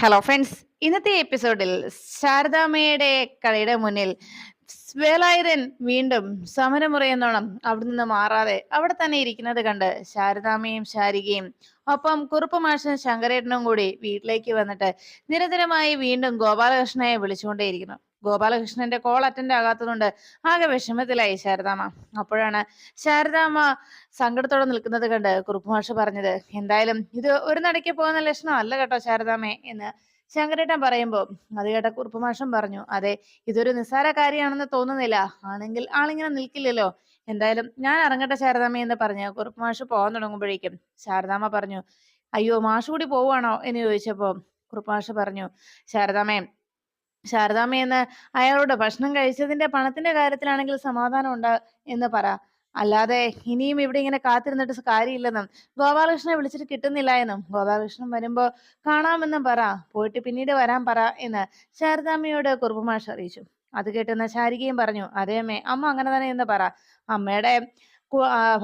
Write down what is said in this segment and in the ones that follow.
Hello friends ഇന്നത്തെ എപ്പിസോഡിൽ ശാരദാമ്മയുടെ കടയുടെ മുന്നിൽ വേലായുധൻ വീണ്ടും സമരമുറയെന്നോണം അവിടെ നിന്ന് മാറാതെ അവിടെ തന്നെ ഇരിക്കുന്നത് കണ്ട് ശാരദാമ്മയും ശാരികയും ഒപ്പം കുറുപ്പ് മാഷനും ശങ്കരേട്ടനും കൂടി വീട്ടിലേക്ക് വന്നിട്ട് നിരന്തരമായി വീണ്ടും ഗോപാലകൃഷ്ണനെ വിളിച്ചുകൊണ്ടേയിരിക്കുന്നു. ഗോപാലകൃഷ്ണന്റെ കോൾ അറ്റൻഡ് ആകാത്തതുകൊണ്ട് ആകെ വിഷമത്തിലായി ശാരദാമ്മ. അപ്പോഴാണ് ശാരദാമ്മ സങ്കടത്തോടെ നിൽക്കുന്നത് കണ്ട് കുറുപ്പുമാഷ് പറഞ്ഞത് എന്തായാലും ഇത് ഒരു നടയ്ക്ക് പോകുന്ന ലക്ഷണമല്ല കേട്ടോ ശാരദാമേ എന്ന് ശങ്കരേട്ടൻ പറയുമ്പോൾ അത് കേട്ട കുറുപ്പുമാഷം പറഞ്ഞു അതെ ഇതൊരു നിസ്സാര കാര്യമാണെന്ന് തോന്നുന്നില്ല ആണെങ്കിൽ ആളിങ്ങനെ നിൽക്കില്ലല്ലോ. എന്തായാലും ഞാൻ ഇറങ്ങട്ടെ ശാരദാമ്മ എന്ന് പറഞ്ഞു കുറുപ്പുമാഷ് പോകാൻ തുടങ്ങുമ്പോഴേക്കും ശാരദാമ്മ പറഞ്ഞു അയ്യോ മാഷ് കൂടി പോവാണോ എന്ന് ചോദിച്ചപ്പോ കുറുപ്പുമാഷ് പറഞ്ഞു ശാരദാമ്മേ ശാരദാമ്മയെന്ന് അയാളോട് ഭക്ഷണം കഴിച്ചതിന്റെ പണത്തിന്റെ കാര്യത്തിലാണെങ്കിൽ സമാധാനം ഉണ്ട് എന്ന് പറ. അല്ലാതെ ഇനിയും ഇവിടെ ഇങ്ങനെ കാത്തിരുന്നിട്ട് കാര്യമില്ലെന്നും ഗോപാലകൃഷ്ണനെ വിളിച്ചിട്ട് കിട്ടുന്നില്ല എന്നും ഗോപാലകൃഷ്ണൻ വരുമ്പോ കാണാമെന്നും പറ. പോയിട്ട് പിന്നീട് വരാൻ പറ എന്ന് ശാരദാമ്മയോട് കുറുപ്പുമാഷ് അറിയിച്ചു. അത് കേട്ടുന്ന ശാരികയും പറഞ്ഞു അതേ അമ്മേ അമ്മ അങ്ങനെ തന്നെ എന്ന് പറ. അമ്മയുടെ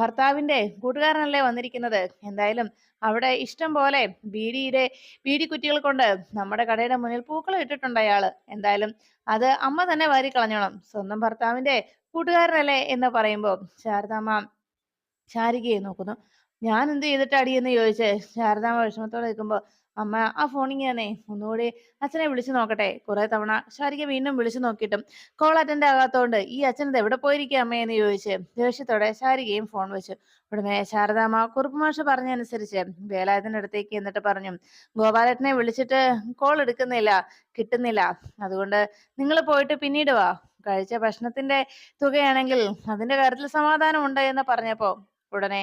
ഭർത്താവിന്റെ കൂട്ടുകാരനല്ലേ വന്നിരിക്കുന്നത്? എന്തായാലും അവിടെ ഇഷ്ടം പോലെ ബീഡിയുടെ ബീഡി കുറ്റികൾ കൊണ്ട് നമ്മുടെ കടയുടെ മുന്നിൽ പൂക്കൾ ഇട്ടിട്ടുണ്ട് അയാൾ. എന്തായാലും അത് അമ്മ തന്നെ വാരി കളഞ്ഞോണം. സ്വന്തം ഭർത്താവിന്റെ കൂട്ടുകാരനല്ലേ എന്ന് പറയുമ്പോ ശാരദാമ്മ ശാരികയെ നോക്കുന്നു. ഞാൻ എന്ത് ചെയ്തിട്ടാടി? എന്ന് ചോദിച്ച് ശാരദാമ്മ വിഷമത്തോടെ നിൽക്കുമ്പോ അമ്മ ആ ഫോണിങ്ങനെ ഒന്നുകൂടി അച്ഛനെ വിളിച്ചു നോക്കട്ടെ. കുറെ തവണ ശാരിക വീണ്ടും വിളിച്ചു നോക്കിയിട്ടും കോൾ അറ്റൻഡ് ആകാത്തോണ്ട് ഈ അച്ഛൻ ഇത് എവിടെ പോയിരിക്കുക അമ്മ എന്ന് ചോദിച്ച് ദേഷ്യത്തോടെ ശാരികയും ഫോൺ വെച്ചു. ഉടനെ ശാരദാമ്മ കുറുപ്പ് മാഷ് പറഞ്ഞനുസരിച്ച് അടുത്തേക്ക് എന്നിട്ട് പറഞ്ഞു ഗോപാലേട്ടനെ വിളിച്ചിട്ട് കോൾ എടുക്കുന്നില്ല കിട്ടുന്നില്ല. അതുകൊണ്ട് നിങ്ങൾ പോയിട്ട് പിന്നീട് വാ. കഴിച്ച ഭക്ഷണത്തിന്റെ തുകയാണെങ്കിൽ അതിന്റെ കാര്യത്തിൽ സമാധാനം ഉണ്ട് എന്ന് പറഞ്ഞപ്പോ ഉടനെ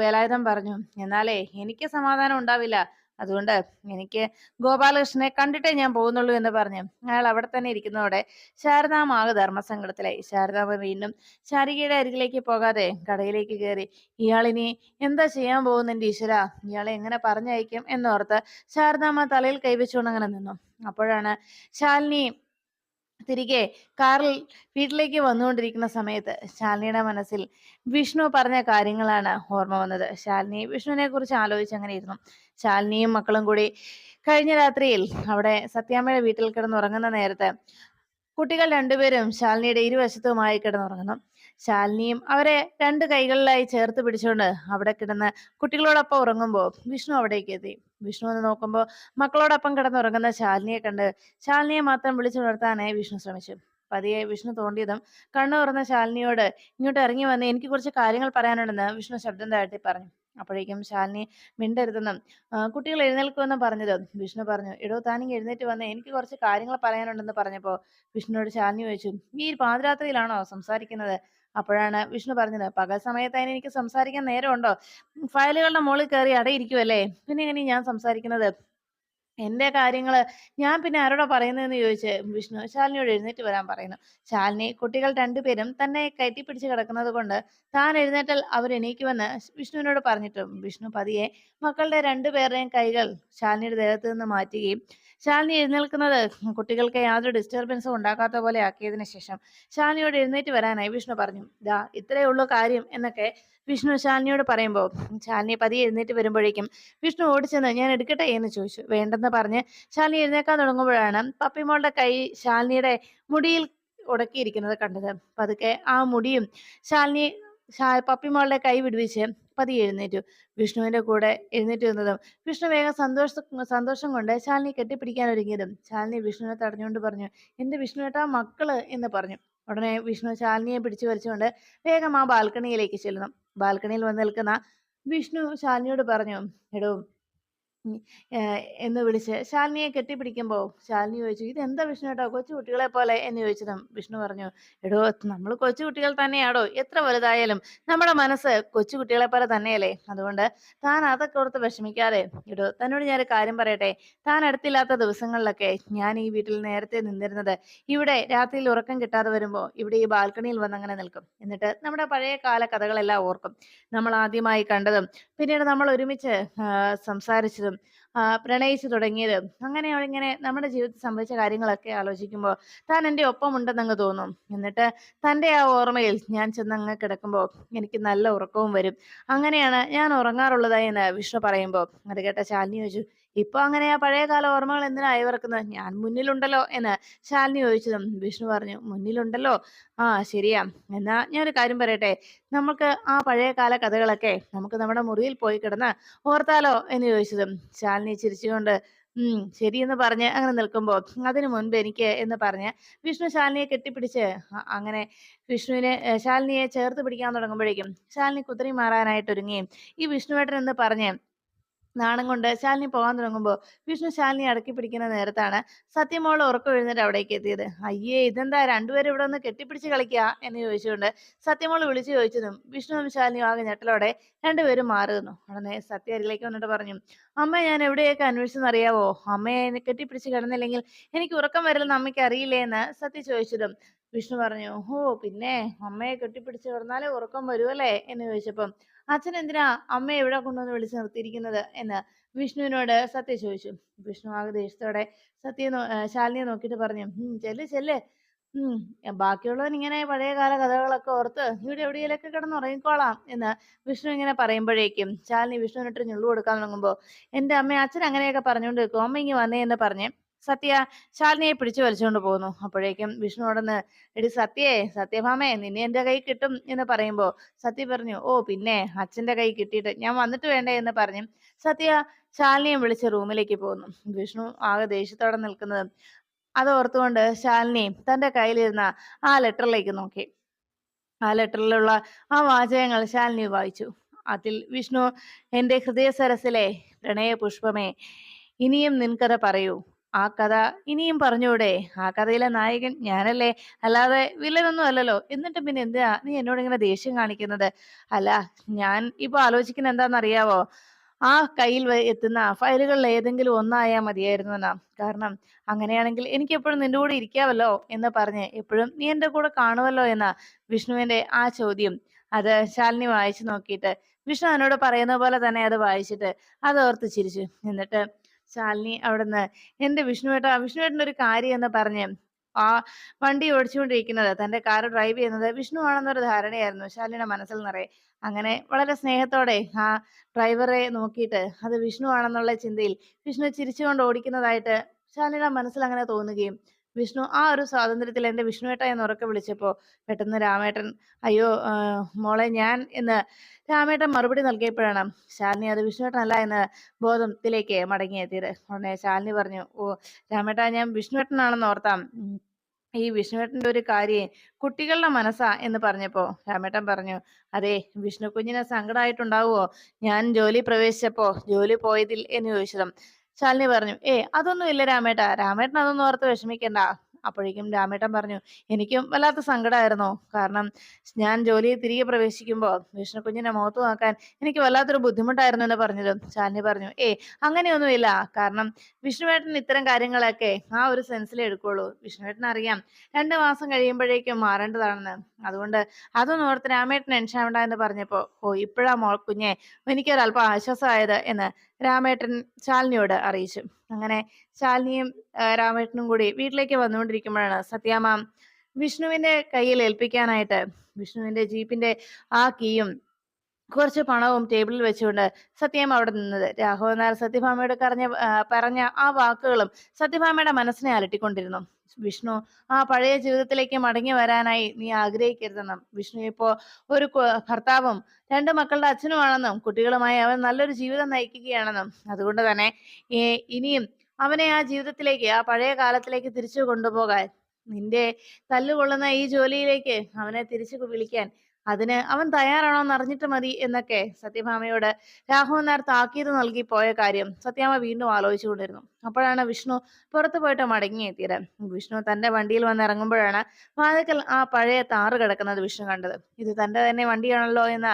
വേലായുധം പറഞ്ഞു എന്നാലേ എനിക്ക് സമാധാനം ഉണ്ടാവില്ല. അതുകൊണ്ട് എനിക്ക് ഗോപാലകൃഷ്ണനെ കണ്ടിട്ടേ ഞാൻ പോകുന്നുള്ളൂ എന്ന് പറഞ്ഞു അയാൾ അവിടെ തന്നെ ഇരിക്കുന്നതോടെ ശാരദാമാവ് ധർമ്മസങ്കടത്തിലായി. ശാരദാമ്മ വീണ്ടും ശാരികയുടെ അരികിലേക്ക് പോകാതെ കടയിലേക്ക് കയറി ഇയാളിനി എന്താ ചെയ്യാൻ പോകുന്നുണ്ട് ഈശ്വര? ഇയാളെ എങ്ങനെ പറഞ്ഞയക്കും? എന്നോർത്ത് ശാരദാമ്മ തലയിൽ കൈവച്ചുകൊണ്ട് അങ്ങനെ നിന്നു. അപ്പോഴാണ് ശാലിനി തിരികെ കാറിൽ വീട്ടിലേക്ക് വന്നുകൊണ്ടിരിക്കുന്ന സമയത്ത് ശാലിനിയുടെ മനസ്സിൽ വിഷ്ണു പറഞ്ഞ കാര്യങ്ങളാണ് ഓർമ്മ വന്നത്. ശാലിനി വിഷ്ണുവിനെ കുറിച്ച് ആലോചിച്ച് അങ്ങനെ ഇരുന്നു. ശാലിനിയും മക്കളും കൂടി കഴിഞ്ഞ രാത്രിയിൽ അവിടെ സത്യാമ്മയുടെ വീട്ടിൽ കിടന്നുറങ്ങുന്ന നേരത്ത് കുട്ടികൾ രണ്ടുപേരും ശാലിനിയുടെ ഇരുവശത്തുമായി കിടന്നുറങ്ങുന്നു. ശാലിനിയും അവരെ രണ്ട് കൈകളിലായി ചേർത്ത് പിടിച്ചുകൊണ്ട് അവിടെ കിടന്ന് കുട്ടികളോടൊപ്പം ഉറങ്ങുമ്പോൾ വിഷ്ണു അവിടേക്ക് എത്തി. വിഷ്ണു എന്ന് നോക്കുമ്പോൾ മക്കളോടൊപ്പം കിടന്നുറങ്ങുന്ന ശാലിനിയെ കണ്ട് ശാലിനിയെ മാത്രം വിളിച്ചുണർത്താനായി വിഷ്ണു ശ്രമിച്ചു. പതിയെ വിഷ്ണു തോണ്ടിയതും കണ്ണു തുറന്ന ശാലിനിയോട് ഇങ്ങോട്ട് ഇറങ്ങി വന്ന് എനിക്ക് കുറച്ച് കാര്യങ്ങൾ പറയാനുണ്ടെന്ന് വിഷ്ണു ശബ്ദം താഴ്ത്തി പറഞ്ഞു. അപ്പോഴേക്കും ശാലിനി മിണ്ടരുതെന്നും കുട്ടികൾ എഴുന്നേൽക്കുമെന്നും പറഞ്ഞത്. വിഷ്ണു പറഞ്ഞു എടോ താനിങ് എഴുന്നേറ്റ് വന്ന് എനിക്ക് കുറച്ച് കാര്യങ്ങൾ പറയാനുണ്ടെന്ന് പറഞ്ഞപ്പോ വിഷ്ണുവോട് ശാലിനി ചോദിച്ചു ഈ പാതിരാത്രിയിലാണോ സംസാരിക്കുന്നത്? അപ്പോഴാണ് വിഷ്ണു പറഞ്ഞത് പകൽ സമയത്ത് അതിന് എനിക്ക് സംസാരിക്കാൻ നേരമുണ്ടോ? ഫയലുകളുടെ മുകളിൽ കയറി അടയിരിക്കുമല്ലേ പിന്നെ എങ്ങനെ ഞാൻ സംസാരിക്കുന്നത്? എന്റെ കാര്യങ്ങൾ ഞാൻ പിന്നെ ആരോടാ പറയുന്നതെന്ന് ചോദിച്ച് വിഷ്ണു ശാലിനിയോട് എഴുന്നേറ്റ് വരാൻ പറയുന്നു. ശാലിനി കുട്ടികൾ രണ്ടുപേരും തന്നെ കയറ്റിപ്പിടിച്ച് കിടക്കുന്നത് കൊണ്ട് താൻ എഴുന്നേറ്റാൽ അവർ എണീക്കുമെന്ന് വിഷ്ണുവിനോട് പറഞ്ഞിട്ടും വിഷ്ണു പതിയെ മക്കളുടെ രണ്ടുപേരുടെയും കൈകൾ ശാലിനിയുടെ ദേഹത്ത് നിന്ന് മാറ്റുകയും ശാലിനി എഴുന്നേൽക്കുന്നത് കുട്ടികൾക്ക് യാതൊരു ഡിസ്റ്റർബൻസും ഉണ്ടാക്കാത്ത പോലെ ആക്കിയതിനു ശേഷം ശാലിനിയോട് എഴുന്നേറ്റ് വരാനായി വിഷ്ണു പറഞ്ഞു. ദാ ഇത്രയേ ഉള്ളൂ കാര്യം എന്നൊക്കെ വിഷ്ണു ശാലിനിയോട് പറയുമ്പോൾ ശാലിനി പതിയെ എഴുന്നേറ്റ് വരുമ്പോഴേക്കും വിഷ്ണു ഓടിച്ചെന്ന് ഞാൻ എടുക്കട്ടെ എന്ന് ചോദിച്ചു. വേണ്ടെന്ന് പറഞ്ഞ് ശാലിനി എഴുന്നേക്കാൻ തുടങ്ങുമ്പോഴാണ് പപ്പിമോളുടെ കൈ ശാലിനിയുടെ മുടിയിൽ ഉടക്കിയിരിക്കുന്നത് കണ്ടത്. പതുക്കെ ആ മുടിയും ശാലിനി പപ്പിമോളുടെ കൈ വിടുവിച്ച് പതിയെ എഴുന്നേറ്റു. വിഷ്ണുവിന്റെ കൂടെ എഴുന്നേറ്റ് വന്നതും വിഷ്ണു വേഗം സന്തോഷ സന്തോഷം കൊണ്ട് ശാലിനി കെട്ടിപ്പിടിക്കാൻ ഒരുങ്ങിയതും ശാലിനി വിഷ്ണുവിനെ തടഞ്ഞുകൊണ്ട് പറഞ്ഞു എന്റെ വിഷ്ണുവേട്ടാ മക്കൾ എന്ന് പറഞ്ഞു. ഉടനെ വിഷ്ണു ശാലിനിയെ പിടിച്ചു വലിച്ചുകൊണ്ട് വേഗം ആ ബാൽക്കണിയിലേക്ക് ചെല്ലുന്നു. ബാൽക്കണിയിൽ വന്ന് നിൽക്കുന്ന വിഷ്ണു ശാലിനിയോട് പറഞ്ഞു എടോ എന്ന് വിളിച്ച് ശാലിനിയെ കെട്ടിപ്പിടിക്കുമ്പോൾ ശാലിനി ചോദിച്ചു ഇത് എന്താ വിഷ്ണു കേട്ടോ കൊച്ചു കുട്ടികളെ പോലെ? എന്ന് ചോദിച്ചതും വിഷ്ണു പറഞ്ഞു എടോ നമ്മൾ കൊച്ചു കുട്ടികൾ തന്നെയാടോ എത്ര വലുതായാലും നമ്മുടെ മനസ്സ് കൊച്ചു കുട്ടികളെ പോലെ തന്നെയല്ലേ? അതുകൊണ്ട് താൻ അതൊക്കെ ഓർത്ത് വിഷമിക്കാതെ എടോ തന്നോട് ഞാനൊരു കാര്യം പറയട്ടെ. താൻ അടുത്തില്ലാത്ത ദിവസങ്ങളിലൊക്കെ ഞാൻ ഈ വീട്ടിൽ നേരത്തെ നിന്നിരുന്നത് ഇവിടെ രാത്രിയിൽ ഉറക്കം കിട്ടാതെ വരുമ്പോൾ ഇവിടെ ഈ ബാൽക്കണിയിൽ വന്ന് അങ്ങനെ നിൽക്കും. എന്നിട്ട് നമ്മുടെ പഴയ കാല കഥകളെല്ലാം ഓർക്കും. നമ്മൾ ആദ്യമായി കണ്ടതും പിന്നീട് നമ്മൾ ഒരുമിച്ച് സംസാരിച്ചതും പ്രണയിച്ചു തുടങ്ങിയതും അങ്ങനെ ഇങ്ങനെ നമ്മുടെ ജീവിതത്തിൽ സംഭവിച്ച കാര്യങ്ങളൊക്കെ ആലോചിക്കുമ്പോൾ താൻ എന്റെ ഒപ്പം ഉണ്ടെന്നങ്ങ് തോന്നും. എന്നിട്ട് തന്റെ ആ ഓർമ്മയിൽ ഞാൻ ചെന്നങ്ങ് കിടക്കുമ്പോൾ എനിക്ക് നല്ല ഉറക്കവും വരും. അങ്ങനെയാണ് ഞാൻ ഉറങ്ങാറുള്ളതായി എന്ന് വിഷ്ണു പറയുമ്പോൾ. അത് കേട്ട ശാലിനി ചോദിച്ചു ഇപ്പൊ അങ്ങനെയാ പഴയ കാല ഓർമ്മകൾ എന്തിനാ അയവിറക്കുന്നത് ഞാൻ മുന്നിലുണ്ടല്ലോ എന്ന് ശാലിനി ചോദിച്ചതും. വിഷ്ണു പറഞ്ഞു മുന്നിലുണ്ടല്ലോ? ആ ശരിയാ. എന്നാ ഞാനൊരു കാര്യം പറയട്ടെ. നമുക്ക് ആ പഴയ കാല കഥകളൊക്കെ നമുക്ക് നമ്മുടെ മുറിയിൽ പോയി കിടന്ന് ഓർത്താലോ? എന്ന് ചോദിച്ചതും. ശാലിനി ചിരിച്ചുകൊണ്ട് ഉം ശരിയെന്ന് പറഞ്ഞ് അങ്ങനെ നിൽക്കുമ്പോ അതിനു മുൻപ് എനിക്ക് എന്ന് പറഞ്ഞ് വിഷ്ണു ശാലിനിയെ കെട്ടിപ്പിടിച്ച് അങ്ങനെ വിഷ്ണുവിനെ ശാലിനിയെ ചേർത്ത് പിടിക്കാൻ തുടങ്ങുമ്പോഴേക്കും ശാലിനി കുതിരി മാറാനായിട്ട് ഒരുങ്ങുകയും ഈ വിഷ്ണുവേട്ടൻ എന്ന് പറഞ്ഞ് നാണം കൊണ്ട് ശാലിനി പോകാൻ തുടങ്ങുമ്പോൾ വിഷ്ണു ശാലിനി അടക്കി പിടിക്കുന്ന നേരത്താണ് സത്യമോൾ ഉറക്കം എഴുന്നേറ്റ് അവിടേക്ക് എത്തിയത്. അയ്യേ ഇതെന്താ? രണ്ടുപേരും ഇവിടെ ഒന്ന് കെട്ടിപ്പിടിച്ച് കളിക്കുക എന്ന് ചോദിച്ചുകൊണ്ട് സത്യമോൾ വിളിച്ചു ചോദിച്ചതും വിഷ്ണുവും ശാലിനിയും ആകെ ഞെട്ടലോടെ രണ്ടുപേരും മാറുന്നു ഉടനെ സത്യ അരികിലേക്ക് വന്നിട്ട് പറഞ്ഞു അമ്മ ഞാൻ എവിടെയൊക്കെ അന്വേഷിച്ചെന്നറിയാവോ അമ്മയെ കെട്ടിപ്പിടിച്ച് കിടന്നില്ലെങ്കിൽ എനിക്ക് ഉറക്കം വരില്ലെന്ന് അമ്മയ്ക്ക് അറിയില്ലേ എന്ന്? സത്യ ചോദിച്ചതും വിഷ്ണു പറഞ്ഞു ഓ പിന്നെ അമ്മയെ കെട്ടിപ്പിടിച്ച് കിടന്നാലേ ഉറക്കം വരുമല്ലേ എന്ന് ചോദിച്ചപ്പം അച്ഛൻ എന്തിനാ അമ്മയെ എവിടെ കൊണ്ടുവന്ന് വിളിച്ച് നിർത്തിയിരിക്കുന്നത് എന്ന് വിഷ്ണുവിനോട് സത്യ ചോദിച്ചു. വിഷ്ണു ആകെ ദേഷ്യത്തോടെ സത്യ ശാലിനിയെ നോക്കിയിട്ട് പറഞ്ഞു ചെല്ല് ചെല്ല്. ഉം ബാക്കിയുള്ളവൻ ഇങ്ങനെ പഴയ കാല കഥകളൊക്കെ ഓർത്ത് ഇവിടെ എവിടെയെങ്കിലൊക്കെ കിടന്ന് ഉറങ്ങിക്കോളാം എന്ന് വിഷ്ണു ഇങ്ങനെ പറയുമ്പോഴേക്കും ശാലിനി വിഷ്ണുവിനിട്ട് ഞുള്ളു കൊടുക്കാൻ തുടങ്ങുമ്പോൾ എന്റെ അമ്മ അച്ഛൻ അങ്ങനെയൊക്കെ പറഞ്ഞുകൊണ്ട് നിൽക്കും അമ്മ ഇങ്ങ് വന്നേ എന്ന് പറഞ്ഞ് സത്യ ശാലിനിയെ പിടിച്ചു വലിച്ചുകൊണ്ട് പോകുന്നു. അപ്പോഴേക്കും വിഷ്ണു ഉടന്ന് എടി സത്യേ സത്യഭാമേ നിന്നെ എന്റെ കൈ കിട്ടും എന്ന് പറയുമ്പോ സത്യ പറഞ്ഞു ഓ പിന്നെ അച്ഛന്റെ കൈ കിട്ടിയിട്ട് ഞാൻ വന്നിട്ട് വേണ്ടേ എന്ന് പറഞ്ഞു സത്യ ശാലിനിയെ വിളിച്ച് റൂമിലേക്ക് പോകുന്നു. വിഷ്ണു ആകെ ദേഷ്യത്തോടെ നിൽക്കുന്നത് അത് ഓർത്തുകൊണ്ട് ശാലിനി തന്റെ കയ്യിലിരുന്ന ആ ലെറ്ററിലേക്ക് നോക്കി. ആ ലെറ്ററിലുള്ള ആ വാചകങ്ങൾ ശാലിനി വായിച്ചു. അതിൽ വിഷ്ണു എന്റെ ഹൃദയ സരസിലെ പ്രണയ പുഷ്പമേ ഇനിയും നിൻകഥ പറയൂ. ആ കഥ ഇനിയും പറഞ്ഞൂടെ. ആ കഥയിലെ നായകൻ ഞാനല്ലേ? അല്ലാതെ വില്ലനൊന്നും അല്ലല്ലോ. എന്നിട്ട് പിന്നെ എന്തിനാ നീ എന്നോട് ഇങ്ങനെ ദേഷ്യം കാണിക്കുന്നത്? അല്ല ഞാൻ ഇപ്പൊ ആലോചിക്കുന്ന എന്താണെന്നറിയാവോ? ആ കയ്യിൽ എത്തുന്ന ഫയലുകളിൽ ഏതെങ്കിലും ഒന്നായാ മതിയായിരുന്നു എന്നാ കാരണം അങ്ങനെയാണെങ്കിൽ എനിക്ക് എപ്പോഴും നിന്റെ കൂടെ ഇരിക്കാവല്ലോ എന്ന് പറഞ്ഞ് എപ്പോഴും നീ എന്റെ കൂടെ കാണുമല്ലോ എന്ന വിഷ്ണുവിന്റെ ആ ചോദ്യം. അത് ശാലിനി വായിച്ചു നോക്കിയിട്ട്. വിഷ്ണു എന്നോട് പറയുന്ന പോലെ തന്നെ അത് വായിച്ചിട്ട് അത് ഓർത്ത് ചിരിച്ചു. എന്നിട്ട് ശാലിനി അവിടുന്ന്. എന്റെ വിഷ്ണുവേട്ട വിഷ്ണുവേട്ടന്റെ ഒരു കാര്യം എന്ന് പറഞ്ഞ് ആ വണ്ടി ഓടിച്ചുകൊണ്ടിരിക്കുന്നത് തന്റെ കാർ ഡ്രൈവ് ചെയ്യുന്നത് വിഷ്ണു ആണെന്നൊരു ധാരണയായിരുന്നു ശാലിനിയുടെ മനസ്സിൽ നിറയെ. അങ്ങനെ വളരെ സ്നേഹത്തോടെ ആ ഡ്രൈവറെ നോക്കിയിട്ട് അത് വിഷ്ണു ആണെന്നുള്ള ചിന്തയിൽ വിഷ്ണു ചിരിച്ചുകൊണ്ട് ഓടിക്കുന്നതായിട്ട് ശാലിനിയുടെ മനസ്സിൽ അങ്ങനെ തോന്നുകയും വിഷ്ണു ആ ഒരു സ്വാതന്ത്ര്യത്തിൽ എന്റെ വിഷ്ണുവേട്ട എന്ന് ഉറക്കെ വിളിച്ചപ്പോൾ പെട്ടെന്ന് രാമേട്ടൻ അയ്യോ മോളെ ഞാൻ എന്ന് രാമേട്ടൻ മറുപടി നൽകിയപ്പോഴാണ് ശാലിനി അത് വിഷ്ണുവേട്ടനല്ല എന്ന് ബോധത്തിലേക്ക് മടങ്ങിയെത്തിയത്. ഉടനെ ശാലിനി പറഞ്ഞു ഓ രാമേട്ട ഞാൻ വിഷ്ണുവേട്ടനാണെന്ന് ഓർത്താം. ഈ വിഷ്ണുവേട്ടന്റെ ഒരു കാര്യം കുട്ടികളുടെ മനസ്സാ എന്ന് പറഞ്ഞപ്പോൾ രാമേട്ടൻ പറഞ്ഞു അതെ വിഷ്ണു കുഞ്ഞിന് സങ്കടമായിട്ടുണ്ടാവുമോ ഞാൻ ജോലി പ്രവേശിച്ചപ്പോൾ ജോലി പോയതിൽ എന്ന് ചോദിച്ചതും ശാലിനി പറഞ്ഞു ഏ അതൊന്നും ഇല്ല രാമേട്ടാ. രാമേട്ടൻ അതൊന്നും ഓർത്ത് വിഷമിക്കണ്ട. അപ്പോഴേക്കും രാമേട്ടൻ പറഞ്ഞു എനിക്കും വല്ലാത്ത സങ്കടമായിരുന്നു കാരണം ഞാൻ ജോലിയിൽ തിരികെ പ്രവേശിക്കുമ്പോൾ വിഷ്ണു കുഞ്ഞിനെ മുഖത്ത് നോക്കാൻ എനിക്ക് വല്ലാത്തൊരു ബുദ്ധിമുട്ടായിരുന്നു എന്ന് പറഞ്ഞതും ശാലിനി പറഞ്ഞു ഏ അങ്ങനെയൊന്നുമില്ല. കാരണം വിഷ്ണുവേട്ടൻ ഇത്തരം കാര്യങ്ങളൊക്കെ ആ ഒരു സെൻസിലേ എടുക്കുള്ളൂ. വിഷ്ണുവേട്ടൻ അറിയാം രണ്ട് മാസം കഴിയുമ്പോഴേക്കും മാറേണ്ടതാണെന്ന്. അതുകൊണ്ട് അതൊന്നും ഓർത്ത് രാമേട്ടൻ ടെൻഷൻ ആവണ്ട എന്ന് പറഞ്ഞപ്പോ ഓ ഇപ്പോഴാ മോൾ കുഞ്ഞെ എനിക്കൊരല്പം ആശ്വാസമായത് എന്ന് രാമേട്ടൻ ശാലിനിയോട് അറിയിച്ചു. അങ്ങനെ ശാലിനിയും രാമേട്ടനും കൂടി വീട്ടിലേക്ക് വന്നുകൊണ്ടിരിക്കുമ്പോഴാണ് സത്യാമ്മ വിഷ്ണുവിന്റെ കയ്യിൽ ഏൽപ്പിക്കാനായിട്ട് വിഷ്ണുവിന്റെ ജീപ്പിന്റെ ആ കീയും കുറച്ച് പണവും ടേബിളിൽ വെച്ചുകൊണ്ട് സത്യം അവിടെ നിന്നത്. രാഘവൻ നായർ സത്യഭാമയോട് കറഞ്ഞ പറഞ്ഞ ആ വാക്കുകളും സത്യഭാമയുടെ മനസ്സിനെ അലട്ടിക്കൊണ്ടിരുന്നു. വിഷ്ണു ആ പഴയ ജീവിതത്തിലേക്ക് മടങ്ങി വരാനായി നീ ആഗ്രഹിക്കരുതെന്നും വിഷ്ണു ഇപ്പോ ഒരു ഭർത്താവും രണ്ട് മക്കളുടെ അച്ഛനുമാണെന്നും കുട്ടികളുമായി അവൻ നല്ലൊരു ജീവിതം നയിക്കുകയാണെന്നും. അതുകൊണ്ട് തന്നെ ഇനിയും അവനെ ആ ജീവിതത്തിലേക്ക് ആ പഴയ കാലത്തിലേക്ക് തിരിച്ചു കൊണ്ടുപോകാൻ നിന്റെ തല്ലുകൊള്ളുന്ന ഈ ജോലിയിലേക്ക് അവനെ തിരിച്ചു വിളിക്കാൻ അതിന് അവൻ തയ്യാറാണോ എന്ന് അറിഞ്ഞിട്ട് മതി എന്നൊക്കെ സത്യഭാമയോട് രാഘവൻ നായർ താക്കീത് നൽകി പോയ കാര്യം സത്യാമ്മ വീണ്ടും ആലോചിച്ചുകൊണ്ടിരുന്നു. അപ്പോഴാണ് വിഷ്ണു പുറത്തു പോയിട്ട് മടങ്ങിയെത്തിയത്. വിഷ്ണു തന്റെ വണ്ടിയിൽ വന്ന് ഇറങ്ങുമ്പോഴാണ് വാതിക്കൽ ആ പഴയ താറ് കിടക്കുന്നത് വിഷ്ണു കണ്ടത്. ഇത് തന്റെ തന്നെ വണ്ടിയാണല്ലോ എന്ന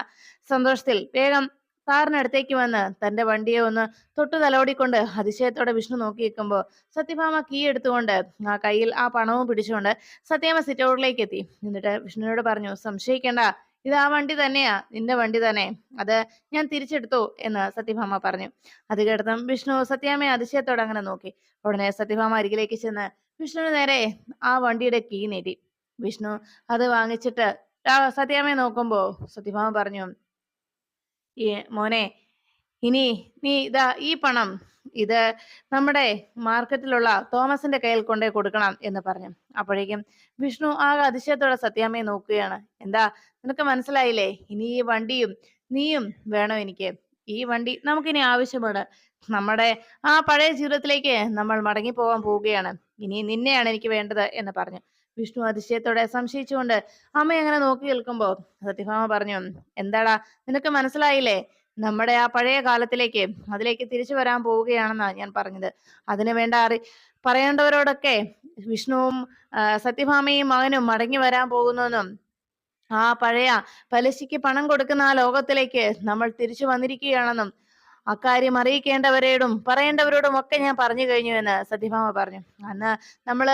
സന്തോഷത്തിൽ വേഗം താറിനടുത്തേക്ക് വന്ന് തന്റെ വണ്ടിയെ ഒന്ന് തൊട്ടു തലോടിക്കൊണ്ട് അതിശയത്തോടെ വിഷ്ണു നോക്കി നിൽക്കുമ്പോൾ സത്യഭാമ കീ എടുത്തുകൊണ്ട് ആ കയ്യിൽ ആ പണവും പിടിച്ചുകൊണ്ട് സത്യാമ്മ സിറ്റൗട്ടിലേക്ക് എത്തി. എന്നിട്ട് വിഷ്ണുവിനോട് പറഞ്ഞു സംശയിക്കേണ്ട. ഇത് ആ വണ്ടി തന്നെയാ നിന്റെ വണ്ടി തന്നെ. അത് ഞാൻ തിരിച്ചെടുത്തു എന്ന് സത്യഭാമ പറഞ്ഞു. അത് കേട്ടതും വിഷ്ണു സത്യാമ്മയെ അതിശയത്തോടെ അങ്ങനെ നോക്കി. ഉടനെ സത്യഭാമ അരികിലേക്ക് ചെന്ന് വിഷ്ണുവിന് നേരെ ആ വണ്ടിയുടെ കീ നേടി. വിഷ്ണു അത് വാങ്ങിച്ചിട്ട് സത്യാമ്മയെ നോക്കുമ്പോ സത്യഭാമ പറഞ്ഞു ഈ മോനെ ഇനി നീ ഇതാ ഈ പണം ഇത് നമ്മുടെ മാർക്കറ്റിലുള്ള തോമസിന്റെ കയ്യിൽ കൊണ്ടേ കൊടുക്കണം എന്ന് പറഞ്ഞു. അപ്പോഴേക്കും വിഷ്ണു ആകെ അതിശയത്തോടെ സത്യാമ്മയെ നോക്കുകയാണ്. എന്താ നിനക്ക് മനസ്സിലായില്ലേ? ഇനി ഈ വണ്ടിയും നീയും വേണം എനിക്ക്. ഈ വണ്ടി നമുക്കിനി ആവശ്യമാണ്. നമ്മുടെ ആ പഴയ ജീവിതത്തിലേക്ക് നമ്മൾ മടങ്ങി പോകാൻ പോവുകയാണ്. ഇനി നിന്നെയാണ് എനിക്ക് വേണ്ടത് എന്ന് പറഞ്ഞു. വിഷ്ണു അതിശയത്തോടെ സംശയിച്ചുകൊണ്ട് അമ്മ അങ്ങനെ നോക്കി നിൽക്കുമ്പോ സത്യഭാമ പറഞ്ഞു എന്താടാ നിനക്ക് മനസ്സിലായില്ലേ? നമ്മുടെ ആ പഴയ കാലത്തിലേക്ക് അതിലേക്ക് തിരിച്ചു വരാൻ പോവുകയാണെന്നാണ് ഞാൻ പറഞ്ഞത്. അതിനു വേണ്ട അറി പറയേണ്ടവരോടൊക്കെ വിഷ്ണുവും സത്യഭാമയും മകനും മടങ്ങി വരാൻ പോകുന്നെന്നും ആ പഴയ പലിശയ്ക്ക് പണം കൊടുക്കുന്ന ആ ലോകത്തിലേക്ക് നമ്മൾ തിരിച്ചു വന്നിരിക്കുകയാണെന്നും അക്കാര്യം അറിയിക്കേണ്ടവരോടും പറയേണ്ടവരോടും ഒക്കെ ഞാൻ പറഞ്ഞു കഴിഞ്ഞു എന്ന് സത്യഭാമ പറഞ്ഞു. അന്ന് നമ്മൾ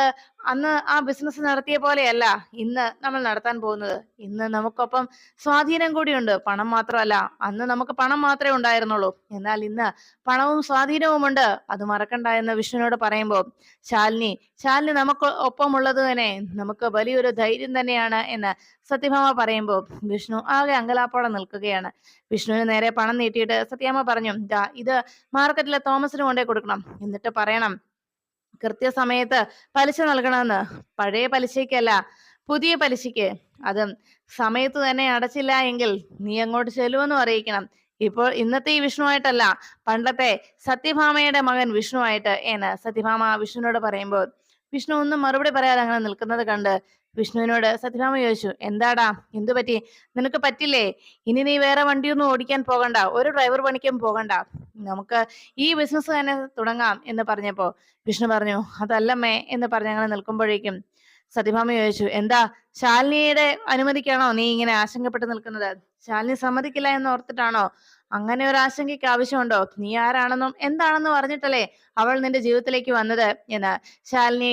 അന്ന് ആ ബിസിനസ് നടത്തിയ പോലെയല്ല ഇന്ന് നമ്മൾ നടത്താൻ പോകുന്നത്. ഇന്ന് നമുക്കൊപ്പം സ്വാധീനം കൂടിയുണ്ട്. പണം മാത്രമല്ല അന്ന് നമുക്ക് പണം മാത്രമേ ഉണ്ടായിരുന്നുള്ളൂ. എന്നാൽ ഇന്ന് പണവും സ്വാധീനവും ഉണ്ട് അത് മറക്കണ്ട എന്ന് വിഷ്ണുവിനോട് പറയുമ്പോൾ ശാലിനി ശാലിനി നമുക്ക് ഒപ്പമുള്ളത് തന്നെ. നമുക്ക് വലിയൊരു ധൈര്യം തന്നെയാണ് എന്ന് സത്യഭാമ പറയുമ്പോൾ വിഷ്ണു ആകെ അങ്കലാപ്പോടെ നിൽക്കുകയാണ്. വിഷ്ണുവിന് നേരെ പണം നീട്ടിയിട്ട് സത്യാമ്മ പറഞ്ഞു ഇത് മാർക്കറ്റിലെ തോമസിന് കൊണ്ടേ കൊടുക്കണം. എന്നിട്ട് പറയണം കൃത്യസമയത്ത് പലിശ നൽകണമെന്ന്. പഴയ പലിശയ്ക്കല്ല പുതിയ പലിശയ്ക്ക്. അതും സമയത്ത് തന്നെ അടച്ചില്ല എങ്കിൽ നീ അങ്ങോട്ട് ചെല്ലുമെന്നും അറിയിക്കണം. ഇപ്പോൾ ഇന്നത്തെ ഈ വിഷ്ണുവായിട്ടല്ല. പണ്ടത്തെ സത്യഭാമയുടെ മകൻ വിഷ്ണുവായിട്ട് എന്ന് സത്യഭാമ വിഷ്ണുവിനോട് പറയുമ്പോൾ വിഷ്ണു ഒന്നും മറുപടി പറയാതെ അങ്ങനെ നിൽക്കുന്നത് കണ്ട് വിഷ്ണുവിനോട് സത്യഭാമ ചോദിച്ചു എന്താടാ? എന്തു പറ്റി? നിനക്ക് പറ്റില്ലേ? ഇനി നീ വേറെ വണ്ടിയൊന്നും ഓടിക്കാൻ പോകണ്ട. ഒരു ഡ്രൈവർ പണിക്കും പോകണ്ട. നമുക്ക് ഈ ബിസിനസ് തന്നെ തുടങ്ങാം എന്ന് പറഞ്ഞപ്പോ വിഷ്ണു പറഞ്ഞു അതല്ലമ്മേ എന്ന് പറഞ്ഞ് അങ്ങനെ നിൽക്കുമ്പോഴേക്കും സത്യഭാമ ചോദിച്ചു എന്താ? ശാലിനിയുടെ അനുമതിക്കാണോ നീ ഇങ്ങനെ ആശങ്കപ്പെട്ട് നിൽക്കുന്നത്? ശാലിനി സമ്മതിക്കില്ല എന്ന് ഓർത്തിട്ടാണോ? അങ്ങനെ ഒരു ആശങ്കയ്ക്ക് ആവശ്യമുണ്ടോ? നീ ആരാണെന്നും എന്താണെന്നും അറിഞ്ഞിട്ടല്ലേ അവൾ നിന്റെ ജീവിതത്തിലേക്ക് വന്നത്? എന്ന് ശാലിനി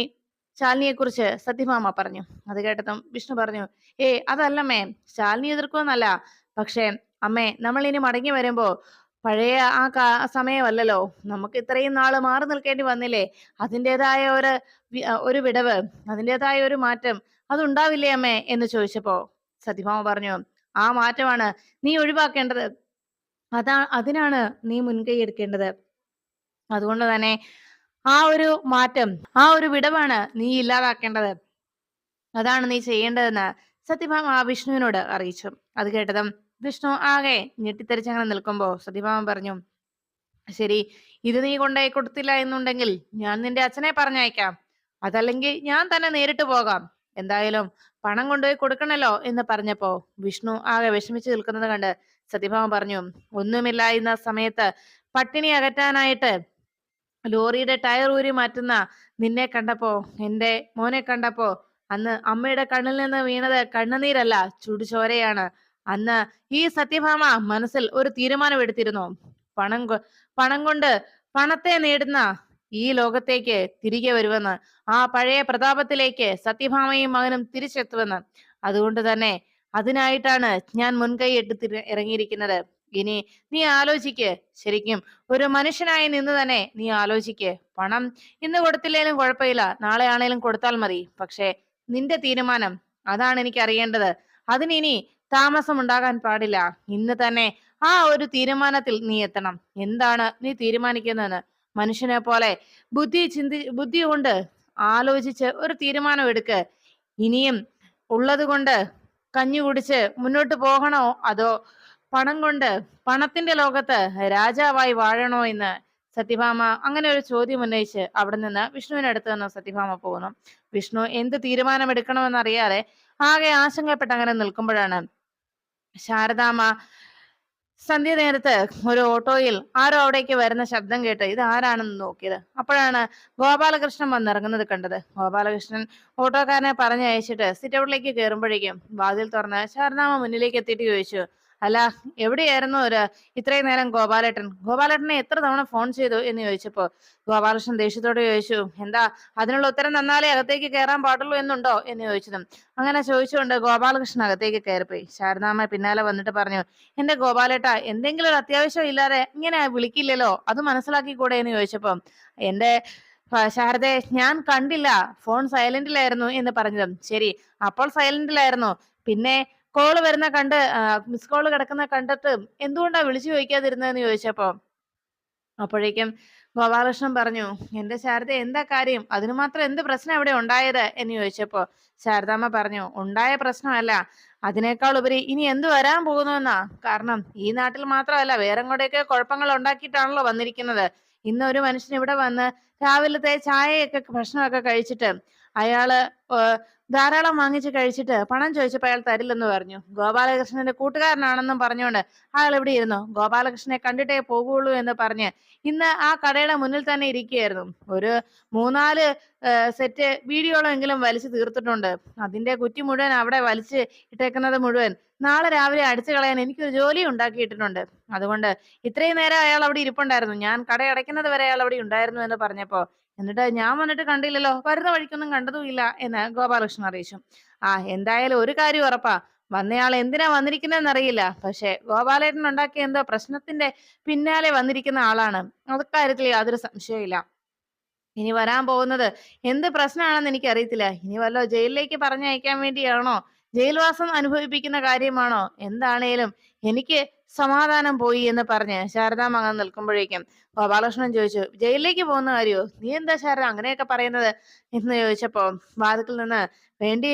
ശാലിനിയെ കുറിച്ച് സത്യഭാമ പറഞ്ഞു. അത് കേട്ടതും വിഷ്ണു പറഞ്ഞു ഏ അതല്ലമ്മേ ശാലിനി എതിർക്കുമെന്നല്ല. പക്ഷേ അമ്മേ നമ്മൾ ഇനി മടങ്ങി വരുമ്പോ പഴയ ആ സമയമല്ലല്ലോ. നമുക്ക് ഇത്രയും നാൾ മാറി നിൽക്കേണ്ടി വന്നില്ലേ? അതിന്റെതായ ഒരു ഒരു വിടവ് അതിന്റെതായ ഒരു മാറ്റം അതുണ്ടാവില്ലേ അമ്മേ? എന്ന് ചോദിച്ചപ്പോ സത്യഭാമ പറഞ്ഞു ആ മാറ്റമാണ് നീ ഒഴിവാക്കേണ്ടത്. അതാ അതിനാണ് നീ മുൻകൈ എടുക്കേണ്ടത്. അതുകൊണ്ട് തന്നെ ആ ഒരു മാറ്റം ആ ഒരു വിടവാണ് നീ ഇല്ലാതാക്കേണ്ടത്. അതാണ് നീ ചെയ്യേണ്ടതെന്ന് സത്യഭാമ വിഷ്ണുവിനോട് അറിയിച്ചു. അത് കേട്ടതും വിഷ്ണു ആകെ ഞെട്ടിത്തെറിച്ചങ്ങനെ നിൽക്കുമ്പോ സത്യഭാമ പറഞ്ഞു ശരി ഇത് നീ കൊണ്ടായി കൊടുത്തില്ല എന്നുണ്ടെങ്കിൽ ഞാൻ നിന്റെ അച്ഛനെ പറഞ്ഞയക്കാം. അതല്ലെങ്കിൽ ഞാൻ തന്നെ നേരിട്ട് പോകാം. എന്തായാലും പണം കൊണ്ടുപോയി കൊടുക്കണല്ലോ എന്ന് പറഞ്ഞപ്പോ വിഷ്ണു ആകെ വിഷമിച്ചു നിൽക്കുന്നത് കണ്ട് സത്യഭാമ പറഞ്ഞു ഒന്നുമില്ലായിരുന്ന സമയത്ത് പട്ടിണി അകറ്റാനായിട്ട് ലോറിയുടെ ടയർ ഊരി മാറ്റുന്ന നിന്നെ കണ്ടപ്പോ എന്റെ മോനെ കണ്ടപ്പോ അന്ന് അമ്മയുടെ കണ്ണിൽ നിന്ന് വീണത് കണ്ണുനീരല്ല ചുടുചോരയാണ്. അന്ന് ഈ സത്യഭാമ മനസ്സിൽ ഒരു തീരുമാനമെടുത്തിരുന്നു. പണം പണം കൊണ്ട് പണത്തെ നേടുന്ന ഈ ലോകത്തേക്ക് തിരികെ വരുമെന്ന് ആ പഴയ പ്രതാപത്തിലേക്ക് സത്യഭാമയും മകനും തിരിച്ചെത്തുമെന്ന്. അതുകൊണ്ട് തന്നെ അതിനായിട്ടാണ് ഞാൻ മുൻകൈ എടുത്തി ഇറങ്ങിയിരിക്കുന്നത്. ഇനി നീ ആലോചിക്ക്. ശരിക്കും ഒരു മനുഷ്യനായി നിന്ന് തന്നെ നീ ആലോചിക്ക്. പണം ഇന്ന് കൊടുത്തില്ലേലും കുഴപ്പമില്ല. നാളെ ആണേലും കൊടുത്താൽ മതി. പക്ഷേ നിന്റെ തീരുമാനം അതാണ് എനിക്ക് അറിയേണ്ടത്. അതിനിനി താമസം ഉണ്ടാകാൻ പാടില്ല. ഇന്ന് തന്നെ ആ ഒരു തീരുമാനത്തിൽ നീ എത്തണം. എന്താണ് നീ തീരുമാനിക്കുന്നതെന്ന്? മനുഷ്യനെ പോലെ ബുദ്ധി ചിന്തി ബുദ്ധി കൊണ്ട് ആലോചിച്ച് ഒരു തീരുമാനം എടുക്ക്. ഇനിയും ഉള്ളത് കൊണ്ട് കഞ്ഞി കുടിച്ച് മുന്നോട്ട് പോകണോ അതോ പണം കൊണ്ട് പണത്തിന്റെ ലോകത്ത് രാജാവായി വാഴണോ എന്ന് സത്യഭാമ അങ്ങനെ ഒരു ചോദ്യം ഉന്നയിച്ച് അവിടെ നിന്ന് വിഷ്ണുവിന്റെ അടുത്ത് നിന്ന് സത്യഭാമ പോകുന്നു. വിഷ്ണു എന്ത് തീരുമാനമെടുക്കണമെന്ന് അറിയാതെ ആകെ ആശങ്കപ്പെട്ട് അങ്ങനെ നിൽക്കുമ്പോഴാണ് ശാരദാമ്മ സന്ധ്യ നേരത്ത് ഒരു ഓട്ടോയിൽ ആരോ അവിടേക്ക് വരുന്ന ശബ്ദം കേട്ട് ഇത് ആരാണെന്ന് നോക്കിയത്. അപ്പോഴാണ് ഗോപാലകൃഷ്ണൻ വന്നിറങ്ങുന്നത് കണ്ടത്. ഗോപാലകൃഷ്ണൻ ഓട്ടോക്കാരനെ പറഞ്ഞയച്ചിട്ട് സിറ്റൗട്ടിലേക്ക് കയറുമ്പോഴേക്കും വാതിൽ തുറന്ന് ശാരദാമ്മ മുന്നിലേക്ക് എത്തിയിട്ട് ചോദിച്ചു അല്ല എവിടെയായിരുന്നു ഒരു ഇത്രയും നേരം ഗോപാലേട്ടൻ? ഗോപാലേട്ടനെ എത്ര തവണ ഫോൺ ചെയ്തു എന്ന് ചോദിച്ചപ്പോ? ഗോപാലകൃഷ്ണൻ ദേഷ്യത്തോടെ ചോദിച്ചു എന്താ അതിനുള്ള ഉത്തരം തന്നാലേ അകത്തേക്ക് കയറാൻ പാടുള്ളൂ എന്നുണ്ടോ? എന്ന് ചോദിച്ചതും. അങ്ങനെ ചോദിച്ചുകൊണ്ട് ഗോപാലകൃഷ്ണൻ അകത്തേക്ക് കയറിപ്പോയി. ശാരദാമ്മ പിന്നാലെ വന്നിട്ട് പറഞ്ഞു എന്റെ ഗോപാലേട്ട എന്തെങ്കിലും ഒരു അത്യാവശ്യം ഇല്ലാതെ ഇങ്ങനെ വിളിക്കില്ലല്ലോ? അത് മനസ്സിലാക്കിക്കൂടെ? എന്ന് ചോദിച്ചപ്പോ എന്റെ ശാരദയെ ഞാൻ കണ്ടില്ല. ഫോൺ സൈലന്റിലായിരുന്നു എന്ന് പറഞ്ഞതും. ശരി അപ്പോൾ സൈലന്റിലായിരുന്നു പിന്നെ കോൾ വരുന്ന കണ്ട് മിസ് കോൾ കിടക്കുന്ന കണ്ടിട്ട് എന്തുകൊണ്ടാ വിളിച്ചു ചോദിക്കാതിരുന്നതെന്ന് ചോദിച്ചപ്പോ അപ്പോഴേക്കും ഗോപാലകൃഷ്ണൻ പറഞ്ഞു എന്റെ ശാരദ എന്താ കാര്യം? അതിനു മാത്രം എന്ത് പ്രശ്നം ഇവിടെ ഉണ്ടായത്? എന്ന് ചോദിച്ചപ്പോ ശാരദാമ്മ പറഞ്ഞു ഉണ്ടായ പ്രശ്നമല്ല. അതിനേക്കാൾ ഉപരി ഇനി എന്ത് വരാൻ പോകുന്നു എന്നാ കാരണം ഈ നാട്ടിൽ മാത്രമല്ല വേറെ കൂടെയൊക്കെ കുഴപ്പങ്ങൾ ഉണ്ടാക്കിയിട്ടാണല്ലോ വന്നിരിക്കുന്നത്. ഇന്ന് ഒരു മനുഷ്യൻ ഇവിടെ വന്ന് രാവിലത്തെ ചായയൊക്കെ ഭക്ഷണമൊക്കെ കഴിച്ചിട്ട് അയാൾ ധാരാളം വാങ്ങിച്ച് കഴിച്ചിട്ട് പണം ചോദിച്ചപ്പോൾ അയാൾ തരില്ലെന്ന് പറഞ്ഞു. ഗോപാലകൃഷ്ണന്റെ കൂട്ടുകാരനാണെന്നും പറഞ്ഞുകൊണ്ട് അയാൾ ഇവിടെ ഇരുന്നു? ഗോപാലകൃഷ്ണനെ കണ്ടിട്ടേ പോകുള്ളൂ എന്ന് പറഞ്ഞ് ഇന്ന് ആ കടയുടെ മുന്നിൽ തന്നെ ഇരിക്കുകയായിരുന്നു. ഒരു മൂന്നാൽ സെറ്റ് വീഡിയോകളെങ്കിലും വലിച്ചു തീർത്തിട്ടുണ്ട്. അതിന്റെ കുറ്റി മുഴുവൻ അവിടെ വലിച്ച് ഇട്ടേക്കുന്നത് മുഴുവൻ നാളെ രാവിലെ അടിച്ചു കളയാൻ എനിക്കൊരു ജോലി ഉണ്ടാക്കിയിട്ടുണ്ട്. അതുകൊണ്ട് ഇത്രയും നേരം അയാൾ അവിടെ ഇരിപ്പുണ്ടായിരുന്നു. ഞാൻ കട അടയ്ക്കുന്നത് വരെ അയാൾ അവിടെ ഉണ്ടായിരുന്നു എന്ന് പറഞ്ഞപ്പോ എന്നിട്ട് ഞാൻ വന്നിട്ട് കണ്ടില്ലല്ലോ. വരുന്ന വഴിക്കൊന്നും കണ്ടതുമില്ല എന്ന് ഗോപാലകൃഷ്ണൻ അറിയിച്ചു. ആ എന്തായാലും ഒരു കാര്യം ഉറപ്പാ. വന്നയാൾ എന്തിനാ വന്നിരിക്കുന്നതെന്ന് അറിയില്ല പക്ഷെ ഗോപാലേട്ടൻ ഉണ്ടാക്കിയ എന്തോ പ്രശ്നത്തിന്റെ പിന്നാലെ വന്നിരിക്കുന്ന ആളാണ്. അക്കാര്യത്തിൽ യാതൊരു സംശയമില്ല ഇനി വരാൻ പോകുന്നത് എന്ത് പ്രശ്നമാണെന്ന് എനിക്ക് അറിയത്തില്ല ഇനി വല്ലോ ജയിലിലേക്ക് പറഞ്ഞയക്കാൻ വേണ്ടിയാണോ? ജയിൽവാസം അനുഭവിപ്പിക്കുന്ന കാര്യമാണോ? എന്താണേലും എനിക്ക് സമാധാനം പോയി എന്ന് പറഞ്ഞ് ശാരദാ മകൻ നിൽക്കുമ്പോഴേക്കും ഗോപാലകൃഷ്ണൻ ചോദിച്ചു ജയിലിലേക്ക് പോകുന്ന കാര്യോ? നീ എന്താ ശാരദ അങ്ങനെയൊക്കെ പറയുന്നത്? എന്ന് ചോദിച്ചപ്പോ വാതിക്കിൽ നിന്ന് വേണ്ടി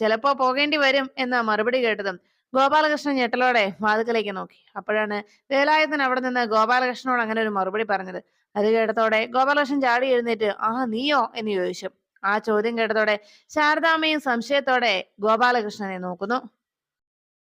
ചിലപ്പോ പോകേണ്ടി വരും എന്ന് മറുപടി കേട്ടതും ഗോപാലകൃഷ്ണൻ ഞെട്ടലോടെ വാതുക്കലേക്ക് നോക്കി. അപ്പോഴാണ് വേലായുധൻ അവിടെ നിന്ന് ഗോപാലകൃഷ്ണനോട് അങ്ങനെ ഒരു മറുപടി പറഞ്ഞത്. അത് കേട്ടതോടെ ഗോപാലകൃഷ്ണൻ ചാടി എഴുന്നേറ്റ് ആ നീയോ? എന്ന് ചോദിച്ചു. ആ ചോദ്യം കേട്ടതോടെ ശാരദാമ്മയും സംശയത്തോടെ ഗോപാലകൃഷ്ണനെ നോക്കുന്നു.